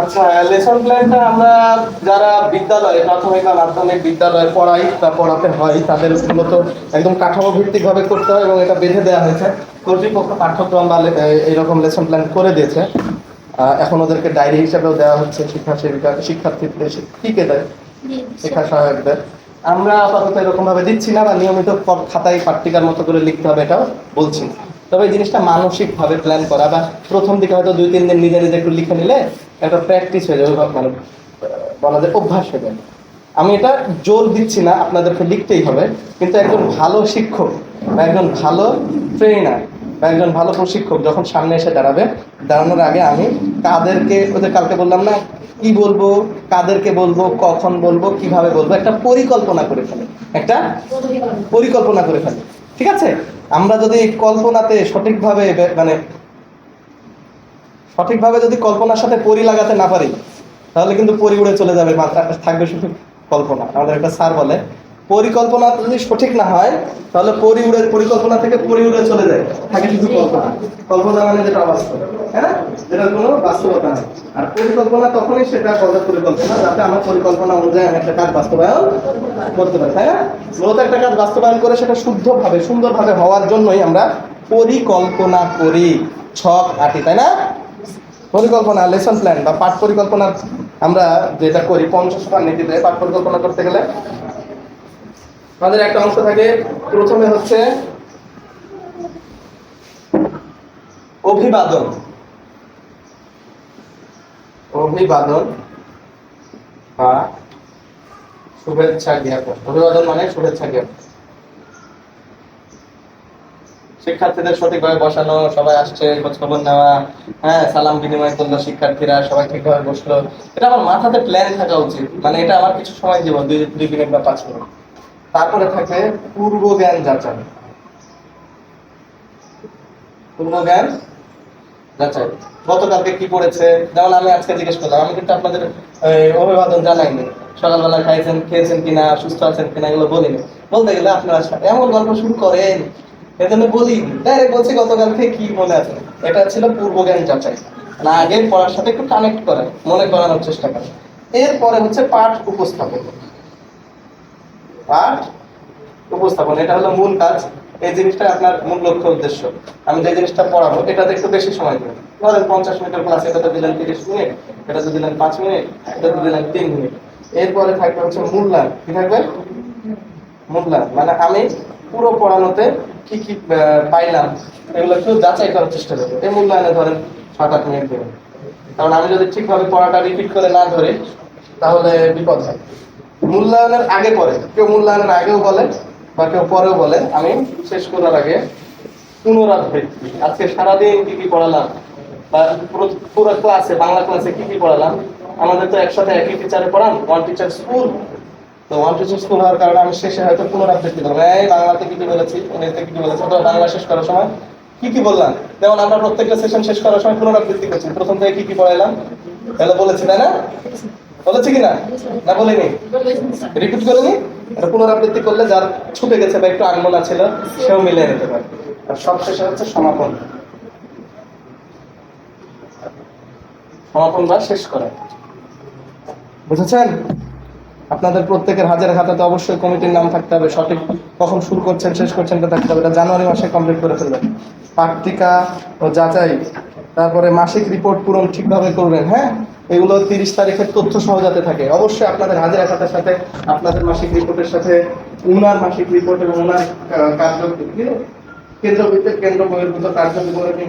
আচ্ছা লেসন প্ল্যানটা আমরা যারা বিদ্যালয়ে, প্রাথমিক বা মাধ্যমিক বিদ্যালয়ে পড়াই, বা পড়াতে হয়, তাদের মূলত একদম কাঠামো ভিত্তিক ভাবে করতে হয় এবং এটা বেঁধে দেওয়া হয়েছে। কর্তৃপক্ষ পাঠ্যক্রম বা এইরকম লেসন প্ল্যান করে দিয়েছে। এখন ওদেরকে ডায়েরি হিসাবেও দেওয়া হচ্ছে শিক্ষা সেবিকা শিক্ষার্থীদের শিক্ষিকে দেয়? শিক্ষা সহায়কদের। আমরা আপাতত এরকম ভাবে দিচ্ছি না, বা নিয়মিত খাতায় পাট্টিকার মতো করে লিখতে হবে এটাও বলছি। তবে এই জিনিসটা মানসিক ভাবে প্ল্যান করা, বা প্রথম দিকে হয়তো দুই, তিন দিন নিজে নিজে একটু লিখে নিলে একটা প্র্যাকটিস হয়ে যাবে মানে বলা যায় অভ্যাস হয়ে যাবে। আমি এটা জোর দিচ্ছি না, আপনাদেরকে লিখতেই হবে, কিন্তু একজন ভালো শিক্ষক বা একজন ভালো ট্রেনার বা একজন ভালো প্রশিক্ষক যখন সামনে এসে দাঁড়াবে, দাঁড়ানোর আগে আমি কাদেরকে, ওদের কালকে বললাম না, কি বলব, কাদেরকে বলব, কখন বলব, কীভাবে বলব, একটা পরিকল্পনা করে ফেলে, একটা পরিকল্পনা করে ফেলে, ঠিক আছে? আমরা যদি কল্পনাতে সঠিকভাবে মানে সঠিকভাবে যদি কল্পনার সাথে পরি লাগাতে না পারি, তাহলে কিন্তু পরি উড়ে চলে যাবে, মাত্রা থাকবে শুধু কল্পনা। আমাদের একটা স্যার বলে, পরিকল্পনা যদি সঠিক না হয়, তাহলে পরি উড়ে, পরিকল্পনা থেকে পরি উড়ে চলে যায়। থাকে শুধু কল্পনা। কল্পনা মানে যেটা অবাস্তব হ্যাঁ যেটা কোনো বাস্তবতা নেই। আর পরিকল্পনা তখনই সেটা বলে পরিকল্পনা, যাতে আমার পরিকল্পনা অনুযায়ী আমি একটা কাজ বাস্তবায়ন করতে পারি, তাই না? মূলত একটা কাজ বাস্তবায়ন করে সেটা শুদ্ধভাবে, সুন্দরভাবে হওয়ার জন্যই আমরা পরিকল্পনা করি। ছক আটি, তাই না? পরিকল্পনা লেসন প্ল্যান বা পাঠ পরিকল্পনা আমরা যেটা করি, পঞ্চাশ নীতিতে পাঠ পরিকল্পনা করতে গেলে আমাদের একটা অংশ থাকে। প্রথমে হচ্ছে অভিবাদন। অভিবাদন বা শুভেচ্ছা জ্ঞাপন। অভিবাদন মানে শুভেচ্ছা জ্ঞাপন। শিক্ষার্থীদের সঠিকভাবে বসানো, সবাই আসছে খোঁজ খবর নেওয়া হ্যাঁ সালাম বিনিময় করল শিক্ষার্থীরা, সবাই ঠিকভাবে বসল। এটা আমার মাথাতে প্ল্যান থাকা উচিত। মানে এটা আমার কিছু সময় দিব, দুই দুই মিনিট বা পাঁচ মিনিট। তারপরে থাকে পূর্ব জ্ঞান যাচাই। পূর্ব জ্ঞান যাচাই। গতকালকে কি পড়েছে? যেমন আমি আজকে জিজ্ঞেস করলাম, আমি কিন্তু আপনাদের অভিবাদন জানাইনি। সকালবেলা খাইছেন, খেয়েছেন কিনা, সুস্থ আছেন কিনা এগুলো বলিনি। বলতে গেলে আপনারা এমন গল্প শুরু করেন এজন্য বলি, ডাইরেক্ট বলছি গতকালকে কি মনে আছে? এটা ছিল পূর্ব জ্ঞান যাচাই। না আগে পড়ার সাথে একটু কানেক্ট করে মনে করানোর চেষ্টা করে এরপরে হচ্ছে পাঠ উপস্থাপন। পাঠ উপস্থাপন, এটা হলো মূল কাজ। এই জিনিসটা আপনার মূল লক্ষ্য উদ্দেশ্য। আমি যে জিনিসটা পড়াবো, এটাতে একটু বেশি সময় দেবেন। ধরেন পঞ্চাশ মিনিটের ক্লাস এটাতে দিলেন তিরিশ মিনিট এটাতে দিলেন পাঁচ মিনিট এটাতে দিলেন তিন মিনিট। এরপরে থাকবে হচ্ছে মূল্যায়ন। কি থাকবে? মূল্যায়ন। মানে আমি পুরো পড়ানোতে কি কি পাইলাম, এগুলো একটু যাচাই করার চেষ্টা করব। এই মূল্যায়নে ধরেন সাত আট মিনিট দেবেন কারণ আমি যদি ঠিকভাবে পড়াটা রিপিট করে না ধরি, তাহলে বিপদ হয়। মূল্যায়নের আগে পরে কেউ মূল্যায়নের আগেও বলে বা কেউ পরেও বলে। আমি শেষ করার আগে পুনরাবৃত্তি। আজকে সারাদিন কি কি পড়ালাম? বা পুরো পুরো ক্লাসে বাংলা ক্লাসে কি কি পড়ালাম? আমাদের তো একসাথে একই টিচারে পড়ান। ওয়ান টিচার স্কুল তো ওয়ান টিচার স্কুল হওয়ার কারণে আমি শেষে হয়তো পুনরাবৃত্তি করব এই বাংলাতে কি কি বলেছি ইংরেজিতে কি কি বলেছি অথবা বাংলা শেষ করার সময় কি কি বললাম? যেমন আমরা প্রত্যেকটা সেশন শেষ করার সময় পুনরাবৃত্তি করছি প্রথম থেকে কি কি পড়াইলাম? তাহলে বলেছি, তাই না? বলেছি কি না? না বলিনি? রিপিট করিনি? এটা পুনরাবৃত্তি করলে যার ছুটে গেছে বা একটু আনমনা ছিল, সেও মিলিয়ে নিতে পারে। আর সবশেষে হচ্ছে সমাপন। সমাপন বা শেষ করা। বুঝেছেন? আপনাদের প্রত্যেকের হাজার খাতাতে অবশ্যই কমিটির নাম থাকতে হবে, সঠিক কখন শুরু করছেন, শেষ করছেন এটা থাকতে হবে। এটা জানুয়ারি মাসে কমপ্লিট করে ফেলবেন। পাট্টিকা ও যাচাই, তারপরে মাসিক রিপোর্ট পূরণ ঠিকভাবে করবেন হ্যাঁ? এগুলো তিরিশ তারিখের তথ্য সহ যাতে থাকে। অবশ্যই আপনাদের হাজার খাতার সাথে আপনাদের মাসিক রিপোর্টের সাথে, উনার মাসিক রিপোর্ট এবং উনার কার্য কেন্দ্র ভিত্তিক কেন্দ্র বহির্ভূত কার্য বিবরণী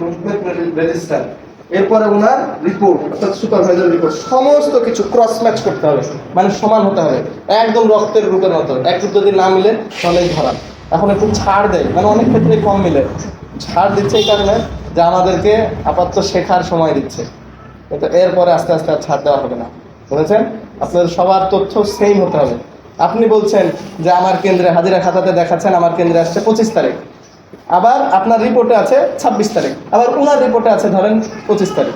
রেজিস্টার এরপরে ওনার রিপোর্ট অর্থাৎ সুপারভাইজার রিপোর্ট সমস্ত কিছু ক্রস ম্যাচ করতে হবে। মানে সমান হতে হবে। একদম রক্তের রূপের মতো। একটু যদি না মিলে তাহলেই ধরা। এখন একটু ছাড় দেয়। মানে অনেক ক্ষেত্রে কম মিলে। ছাড় দিচ্ছে এই কারণে যে আমাদেরকে আপাতত শেখার সময় দিচ্ছে। কিন্তু এরপরে আস্তে আস্তে আর ছাড় দেওয়া হবে না। বুঝেছেন? আপনাদের সবার তথ্য সেম হতে হবে। আপনি বলছেন যে আমার কেন্দ্রে হাজিরা খাতাতে দেখাচ্ছেন, আমার কেন্দ্রে আসছে পঁচিশ তারিখ। আবার আপনার রিপোর্টে আছে ছাব্বিশ তারিখ, আবার ওনার রিপোর্টে আছে ধরেন পঁচিশ তারিখ।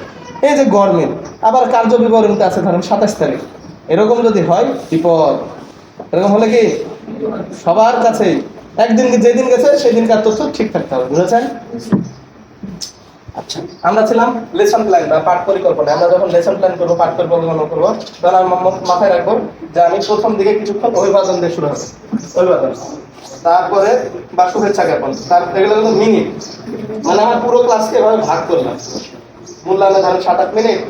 এই যে গরমিল, আবার কার্য বিবরণীতে আছে ধরেন সাতাশ তারিখ। এরকম যদি হয়, বিপদ। এরকম হলে কি সবার কাছেই। একদিন যেদিন গেছে, সেদিনকার তথ্য ঠিক থাকতে হবে, বুঝেছেন? আচ্ছা আমরা ছিলাম লেসন প্ল্যান বা পাঠ পরিকল্পনা। আমরা যখন লেসন প্ল্যান করব, পাঠ পরিকল্পনা করব তখন আমি মাথায় রাখব যে আমি প্রথম দিকে কিছুক্ষণ অভিবাদন দিয়ে শুরু হবে। অভিবাদন। তারপরে বা শুভেচ্ছা জ্ঞাপন তার এগুলো কিন্তু মিনিট। মানে আমার পুরো ক্লাসকে এভাবে ভাগ করলাম। মূল্যায়নে ধরেন সাত আট মিনিট,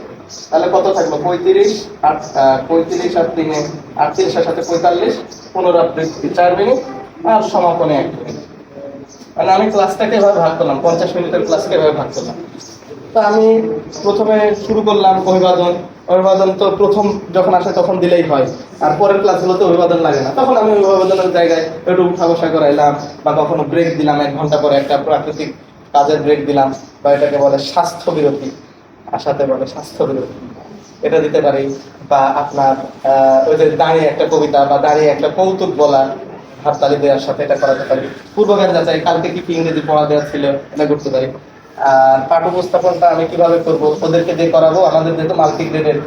তাহলে কত থাকল? পঁয়ত্রিশ, আট পঁয়ত্রিশ আর তিনে আটত্রিশের সাথে পঁয়তাল্লিশ পুনরাবৃত্তি চার মিনিট, আর সমাপনে এক মিনিট। মানে আমি ক্লাসটাকে এভাবে ভাগ করলাম, পঞ্চাশ মিনিটের ক্লাসকে এভাবে ভাগ করলাম। তা আমি প্রথমে শুরু করলাম অভিবাদন। অভিবাদন তো প্রথম যখন আসে তখন দিলেই হয়। আর পরের ক্লাসগুলোতে অভিবাদন লাগে না। তখন আমি অভিবাদনের জায়গায় একটু উঠা বসা করাইলাম বা কখনো ব্রেক দিলাম, এক ঘণ্টা পরে একটা প্রাকৃতিক কাজের ব্রেক দিলাম বা এটাকে বলে স্বাস্থ্য বিরতি। আশাতে বলে স্বাস্থ্য বিরতি। এটা দিতে পারি বা আপনার ওই যে দাঁড়িয়ে একটা কবিতা বা দাঁড়িয়ে একটা কৌতুক বলা হাততালি দেওয়ার সাথে এটা করাতে পারি। পূর্বজ্ঞান যাচাই, কালকে কি কি ইংরেজি পড়া দেওয়া ছিল, এটা করতে পারি। আর পাঠ উপস্থাপনটা আমি কীভাবে করব? ওদেরকে দিয়ে করাবো? আমাদের যেহেতু মাল্টি গ্রেডের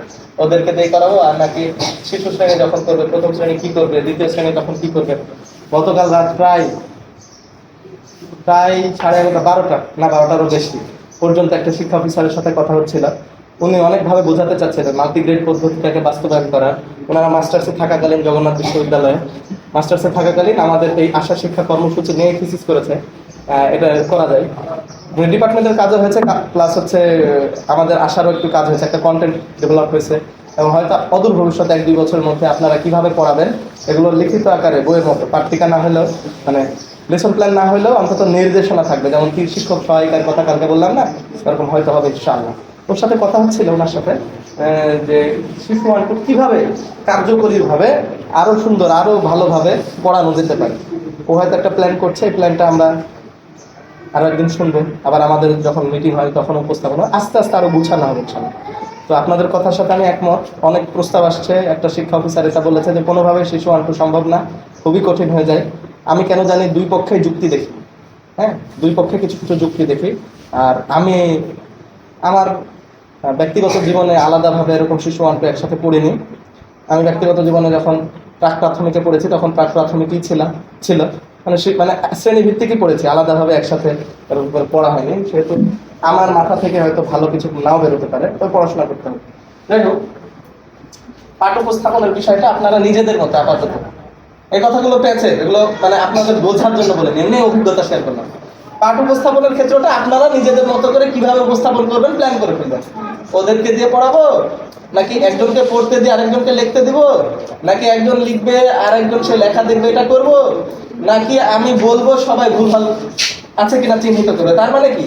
ওদেরকে দিয়ে করাবো? আর নাকি শিশু শ্রেণি যখন করবে, প্রথম শ্রেণি কি করবে? দ্বিতীয় শ্রেণি তখন কি করবে? গতকাল রাত প্রায় প্রায় সাড়ে এগারোটা, বারোটা, না বারোটারও বেশি পর্যন্ত একটা শিক্ষা অফিসারের সাথে কথা হচ্ছিল। উনি অনেকভাবে বোঝাতে চাচ্ছিলেন মাল্টিগ্রেড পদ্ধতিটাকে বাস্তবায়ন করার। ওনারা মাস্টার্সে থাকাকালীন জগন্নাথ বিশ্ববিদ্যালয়ে, মাস্টার্সে থাকাকালীন আমাদের এই আশা শিক্ষা কর্মসূচি নিয়ে থিসিস করেছে। এটা করা যায়। ডিপার্টমেন্টের কাজও হয়েছে প্লাস হচ্ছে আমাদের আশারও একটু কাজ হয়েছে, একটা কন্টেন্ট ডেভেলপ হয়েছে, এবং হয়তো অদূর ভবিষ্যতে এক দুই বছরের মধ্যে আপনারা কীভাবে পড়াবেন, এগুলো লিখিত আকারে, বইয়ের মতো পাট্টিকা না হলেও মানে লেসন প্ল্যান না হলেও অন্তত নির্দেশনা থাকবে, যেমন কি শিক্ষক সহায়িকার কথা কালকে বললাম না এরকম হয়তো হবে ইনশাআল্লাহ। ওর সাথে কথা হচ্ছিল ওনার সাথে যে শিশু আনকুট কীভাবে কার্যকরীভাবে আরও সুন্দর আরও ভালোভাবে পড়ানো যেতে পারে। ও হয়তো একটা প্ল্যান করছে, এই প্ল্যানটা আমরা আরও একদিন শুনব। আবার আমাদের যখন মিটিং হয়, তখন উপস্থাপন আস্তে আস্তে আরও গুছানো হবে। তো আপনাদের কথার সাথে আমি একমত। অনেক প্রস্তাব আসছে। একটা শিক্ষা অফিসার এটা বলেছে যে, কোনোভাবে শিশু আনটু সম্ভব না। খুবই কঠিন হয়ে যায়। আমি কেন জানি দুই পক্ষে যুক্তি দেখি। হ্যাঁ? দুই পক্ষে কিছু কিছু যুক্তি দেখি। আর আমি, আমার ব্যক্তিগত জীবনে আলাদাভাবে এরকম শিশু আনটু একসাথে পড়িনি। আমি ব্যক্তিগত জীবনে যখন প্রাক প্রাথমিকে পড়েছি, তখন প্রাক প্রাথমিকই ছিলাম, ছিল। মানে সে মানে শ্রেণি ভিত্তিকই পড়েছি, আলাদাভাবে একসাথে পড়া হয়নি। সেহেতু আমার মাথা থেকে হয়তো ভালো কিছু নাও বেরোতে পারে তবে পড়াশোনা করতে হবে। যাই হোক পাঠ উপস্থাপনের বিষয়টা আপনারা নিজেদের মতো আপাতত। এই কথাগুলো পেয়েছে এগুলো মানে আপনাদের বোঝার জন্য বলেন, এমনি অভিজ্ঞতা শেয়ার করলাম। পাঠ উপস্থাপনের ক্ষেত্রটা আপনারা নিজেদের মতো করে কীভাবে উপস্থাপন করবেন প্ল্যান করে ফেলবেন। ওদেরকে দিয়ে পড়াবো? নাকি একজনকে পড়তে দিয়ে আরেকজনকে লিখতে দিব? নাকি একজন লিখবে আর একজন সে লেখা দেখবে, এটা করব? নাকি আমি বলব সবাই ভুলভাল আছে কিনা চিহ্নিত করবে তার মানে কি?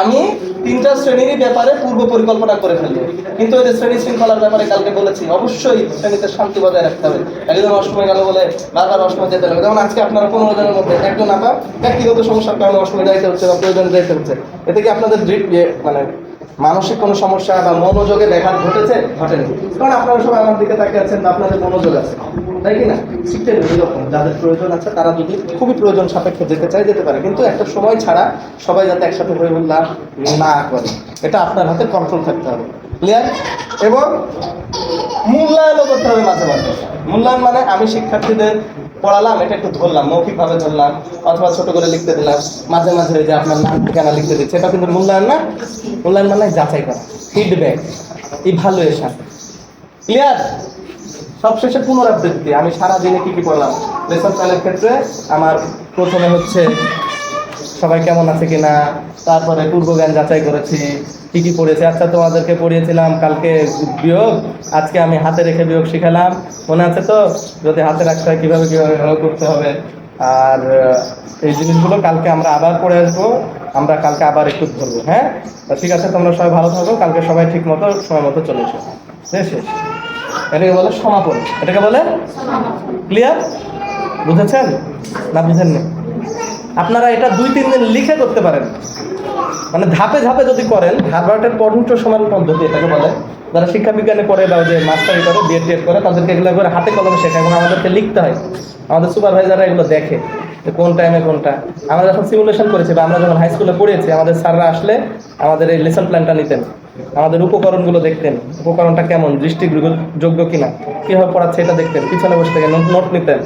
আমি তিনটা শ্রেণির ব্যাপারে পূর্ব পরিকল্পনা করে ফেলব। কিন্তু ওই যে শ্রেণি শৃঙ্খলার ব্যাপারে কালকে বলেছি, অবশ্যই শ্রেণীতে শান্তি বজায় রাখতে হবে। একজন অসময় গেল বলে বারবার অসময় যেতে হবে। যেমন আজকে আপনারা পনেরো জনের মধ্যে একজন আপা ব্যক্তিগত সমস্যার কারণে অসময় যাইতে হচ্ছে বা প্রয়োজনে যাইতে হচ্ছে। এতে কি আপনাদের মানে মানসিক কোনো সমস্যা বা মনোযোগে ব্যাঘাত ঘটেছে? ঘটেনি। কারণ আপনারা সবাই আমার দিকে তাকিয়ে আছেন, আপনাদের মনোযোগ আছে। তাই কি না? শিখতে হবে এরকম যাদের প্রয়োজন আছে, তারা যদি খুবই প্রয়োজন সাপেক্ষে যেতে চায়, যেতে পারে। কিন্তু একটা সময় ছাড়া সবাই যাতে একসাথে হয়ে উল্লাস না করে। এটা আপনার হাতে কন্ট্রোল থাকতে হবে। ক্লিয়ার এবং মূল্যায়নও করতে হবে মাঝে মাঝে। মূল্যায়ন মানে আমি শিক্ষার্থীদের পড়ালাম, এটা একটু ধরলাম, মৌখিকভাবে ধরলাম, অথবা ছোট করে লিখতে দিলাম। মাঝে মাঝে যে আপনার নাম, ঠিকানা লিখতে দিচ্ছে, এটা কিন্তু মূল্যায়ন না। মূল্যায়ন মানে যাচাই করা ফিডব্যাক ইভালুয়েশন ক্লিয়ার সবশেষে পুনরাবৃত্তি, আমি সারা দিনে কি কি পড়লাম? লেসন প্ল্যানের ক্ষেত্রে আমার প্রথমে হচ্ছে সবাই কেমন আছে কিনা তারপরে পূর্বজ্ঞান যাচাই করেছি কি কি পড়েছে। আচ্ছা তোমাদেরকে পড়িয়েছিলাম কালকে বিয়োগ আজকে আমি হাতে রেখে বিয়োগ শিখালাম। মনে আছে তো? যদি হাতে রাখতে হয় কীভাবে কীভাবে ভালো করতে হবে। আর এই জিনিসগুলো কালকে আমরা আবার পড়ে আসব। আমরা কালকে আবার একটু ধরবো হ্যাঁ? ঠিক আছে তোমরা সবাই ভালো থাকো। কালকে সবাই ঠিক মতো সময় মতো চলে এসো। শেষ এটাকে বলে সমাপন। এটাকে বলে? ক্লিয়ার? বুঝেছেন? না বুঝেননি? আপনারা এটা দুই, তিন দিন লিখে করতে পারেন। মানে ধাপে ধাপে যদি করেন হারবার্টের পঠন সমান পদ্ধতি এটাকে বলে। যারা শিক্ষা বিজ্ঞানে পড়ে বা যে মাস্টারি করে বিএড টিএড করে, তাদেরকে এগুলো করে হাতে কলমে শেখায় এবং আমাদেরকে লিখতে হয়। আমাদের সুপারভাইজাররা এগুলো দেখে যে কোন টাইমে কোনটা। আমরা যখন সিমুলেশন করেছি বা আমরা যখন হাই স্কুলে পড়িয়েছি, আমাদের স্যাররা আসলে আমাদের এই লেসন প্ল্যানটা নিতেন। আমাদের উপকরণগুলো দেখতেন, উপকরণটা কেমন দৃষ্টি যোগ্য কিনা, কীভাবে পড়াচ্ছে এটা দেখতেন, পিছনে বসে থেকে নোট নিতেন।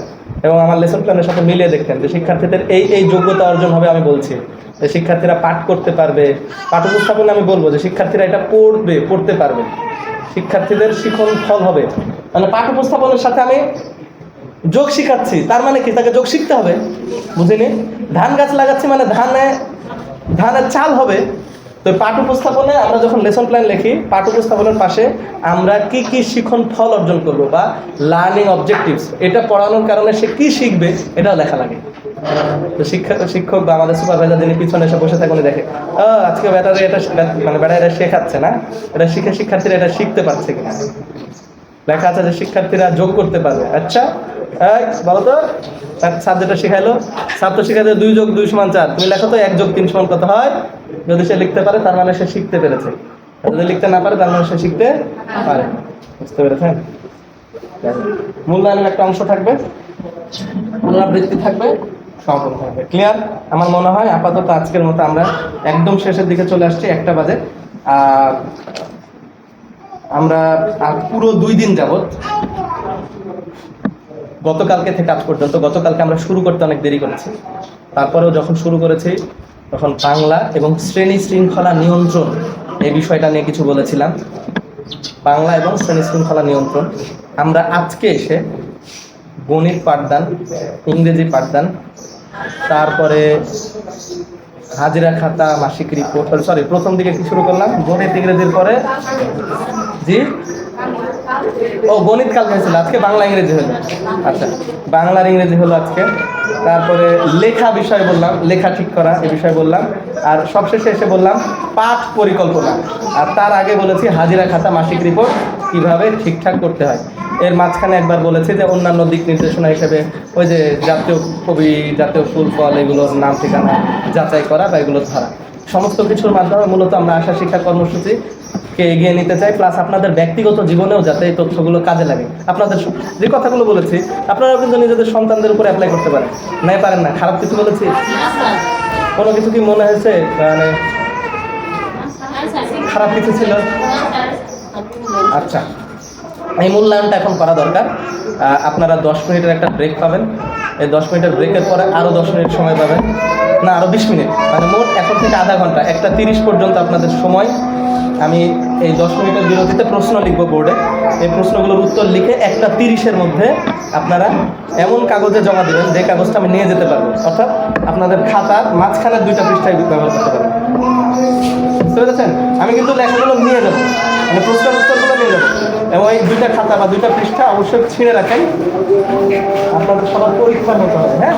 এবং আমার লেসন প্ল্যানের সাথে মিলিয়ে দেখতেন যে শিক্ষার্থীদের এই এই যোগ্যতা অর্জন হবে আমি বলছি। যে শিক্ষার্থীরা পাঠ করতে পারবে। পাঠ উপস্থাপনে আমি বলব যে শিক্ষার্থীরা এটা পড়বে, পড়তে পারবে। শিক্ষার্থীদের শিখন ফল হবে। মানে পাঠ উপস্থাপনের সাথে আমি যোগ শিখাচ্ছি। তার মানে কি? তাকে যোগ শিখতে হবে। বুঝিনি? ধান গাছ লাগাচ্ছি মানে ধানে, ধানের চাল হবে। তো পাঠ উপস্থাপনে আমরা যখন লেসন প্ল্যান লিখি পাঠ উপস্থাপনের পাশে আমরা কি কি শিখন ফল অর্জন করব বা লার্নিং অবজেক্টিভস এটা পড়ানোর কারণে সে কি শিখবে এটাও লেখা লাগে। তো শিক্ষক শিক্ষক বা আমাদের সুপারভাইজার যিনি পিছনে এসে বসে থাকে উনি দেখে "ও, আজকে ব্যাটারে এটা মানে ব্যাটা এটা শেখাচ্ছে না এটা শিখে শিক্ষার্থীরা এটা শিখতে পারছে কিনা? লেখা আছে যে শিক্ষার্থীরা যোগ করতে পারবে। আচ্ছা বলো তো স্যার যেটা শিখাইলো স্যার তো শিখাইছে দুই যোগ দুই সমান চার তুমি লেখো তো এক যোগ তিন সমান কত হয়? যদি সে লিখতে পারে, তার মানে সে শিখতে পেরেছে। যদি লিখতে না পারে, তার মানে সে শিখতে পারে। বুঝতে পেরেছেন? মূল্যায়নের একটা অংশ থাকবে। পুনরাবৃত্তি থাকবে, সমাপন থাকবে। ক্লিয়ার আমার মনে হয় আপাতত আজকের মতো আমরা একদম শেষের দিকে চলে আসছি, একটা বাজে। আমরা পুরো দুই দিন যাবত গতকালকে থেকে আজ পর্যন্ত, গতকালকে আমরা শুরু করতে অনেক দেরি করেছি। তারপরেও যখন শুরু করেছি তখন বাংলা এবং শ্রেণি শৃঙ্খলা নিয়ন্ত্রণ এই বিষয়টা নিয়ে কিছু বলেছিলাম। বাংলা এবং শ্রেণি শৃঙ্খলা নিয়ন্ত্রণ। আমরা আজকে এসে গণিত পাঠদান, ইংরেজি পাঠদান, তারপরে হাজিরা খাতা, মাসিক রিপোর্ট সরি প্রথম দিকে কি শুরু করলাম? গণিত, ইংরেজির পরে জি? ও, গণিত কাল হয়েছিল, আজকে বাংলা ইংরেজি হলো। আচ্ছা বাংলার ইংরেজি হলো আজকে। তারপরে লেখা বিষয় বললাম, লেখা ঠিক করা, এ বিষয় বললাম। আর সবশেষে এসে বললাম, পাঠ পরিকল্পনা। আর তার আগে বলেছি, হাজিরা খাতা, মাসিক রিপোর্ট কীভাবে ঠিকঠাক করতে হয়। এর মাঝখানে একবার বলেছি যে অন্যান্য দিক নির্দেশনা হিসেবে ওই যে জাতীয় কবি জাতীয় ফুল ফল এগুলোর নাম ঠিকানা যাচাই করা বা এগুলো ধরা। সমস্ত কিছুর মাধ্যমে মূলত আমরা আশা শিক্ষা কর্মসূচি কে এগিয়ে নিতে চাই প্লাস আপনাদের ব্যক্তিগত জীবনেও যাতে এই তথ্যগুলো কাজে লাগে। আপনাদের যে কথাগুলো বলেছি আপনারাও কিন্তু নিজেদের সন্তানদের উপর অ্যাপ্লাই করতে পারেন। নাই পারেন না। খারাপ কিছু বলেছি? কোনো কিছু কি মনে হয়েছে? মানে খারাপ কিছু ছিল? আচ্ছা। এই মূল্যায়নটা এখন করা দরকার। আপনারা দশ মিনিটের একটা ব্রেক পাবেন। এই দশ মিনিটের ব্রেকের পরে আরও দশ মিনিট সময় পাবেন। না আরও বিশ মিনিট। মানে মোট এখন থেকে আধা ঘণ্টা, একটা তিরিশ পর্যন্ত আপনাদের সময়। আমি এই দশ মিনিটের বিরতিতে প্রশ্ন লিখব বোর্ডে। এই প্রশ্নগুলোর উত্তর লিখে একটা তিরিশের মধ্যে আপনারা এমন কাগজে জমা দেবেন, যে কাগজটা আমি নিয়ে যেতে পারব। অর্থাৎ আপনাদের খাতার মাঝখানের দুইটা পৃষ্ঠায় ব্যবহার করতে পারবেন। বুঝতে আমি কিন্তু লেখাগুলো নিয়ে যাব মানে প্রশ্ন উত্তরগুলো নিয়ে যাব এবং এই দুইটা খাতা বা দুইটা পৃষ্ঠা অবশ্যই ছিঁড়ে রাখেন। আপনাদের সবার পরীক্ষা হতে হবে হ্যাঁ?